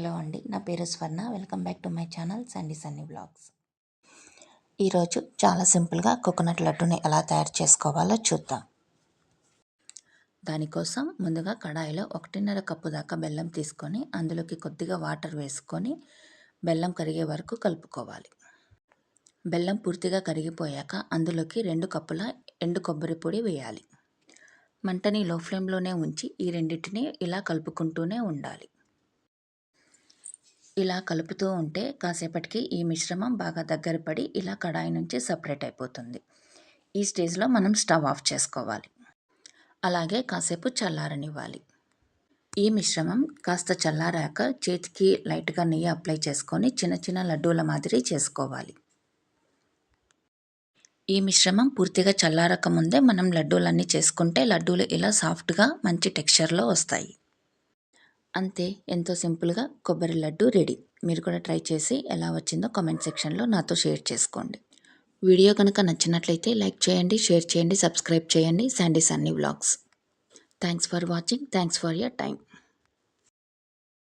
Hello అండి. నా పేరు Swarna. Welcome back to my channel Sandy Sunny blogs ఈరోజు చాలా సింపుల్గా కోకోనట్ లడ్డుని ఎలా తయారు చేసుకోవాలో చూద్దాం. దానికోసం ముందుగా కడాయిలో ఒకటిన్నర కప్పు దాకా బెల్లం తీసుకొని అందులోకి కొద్దిగా వాటర్ వేసుకొని బెల్లం కరిగే వరకు కలుపుకోవాలి. బెల్లం పూర్తిగా కరిగిపోయాక అందులోకి రెండు కప్పుల ఎండు కొబ్బరి పొడి వేయాలి. మంటని లో ఫ్లేమ్లోనే ఉంచి ఈ రెండింటిని ఇలా కలుపుకుంటూనే ఉండాలి. ఇలా కలుపుతూ ఉంటే కాసేపటికి ఈ మిశ్రమం బాగా దగ్గర పడి ఇలా కడాయి నుంచి సపరేట్ అయిపోతుంది. ఈ స్టేజ్లో మనం స్టవ్ ఆఫ్ చేసుకోవాలి. అలాగే కాసేపు చల్లారనివ్వాలి. ఈ మిశ్రమం కాస్త చల్లారాక చేతికి లైట్గా నెయ్యి అప్లై చేసుకొని చిన్న చిన్న లడ్డూల మాదిరి చేసుకోవాలి. ఈ మిశ్రమం పూర్తిగా చల్లారక ముందే మనం లడ్డూలన్నీ చేసుకుంటే లడ్డూలు ఇలా సాఫ్ట్గా మంచి టెక్స్చర్లో వస్తాయి. అంతే ఎంతో సింపుల్గా కొబ్బరి లడ్డు రెడీ. మీరు కూడా ట్రై చేసి ఎలా వచ్చిందో కామెంట్ సెక్షన్లో నాతో షేర్ చేసుకోండి. వీడియో కనుక నచ్చినట్లయితే లైక్ చేయండి షేర్ చేయండి సబ్స్క్రైబ్ చేయండి. Sandy Sunny vlogs. Thanks for watching. Thanks for your time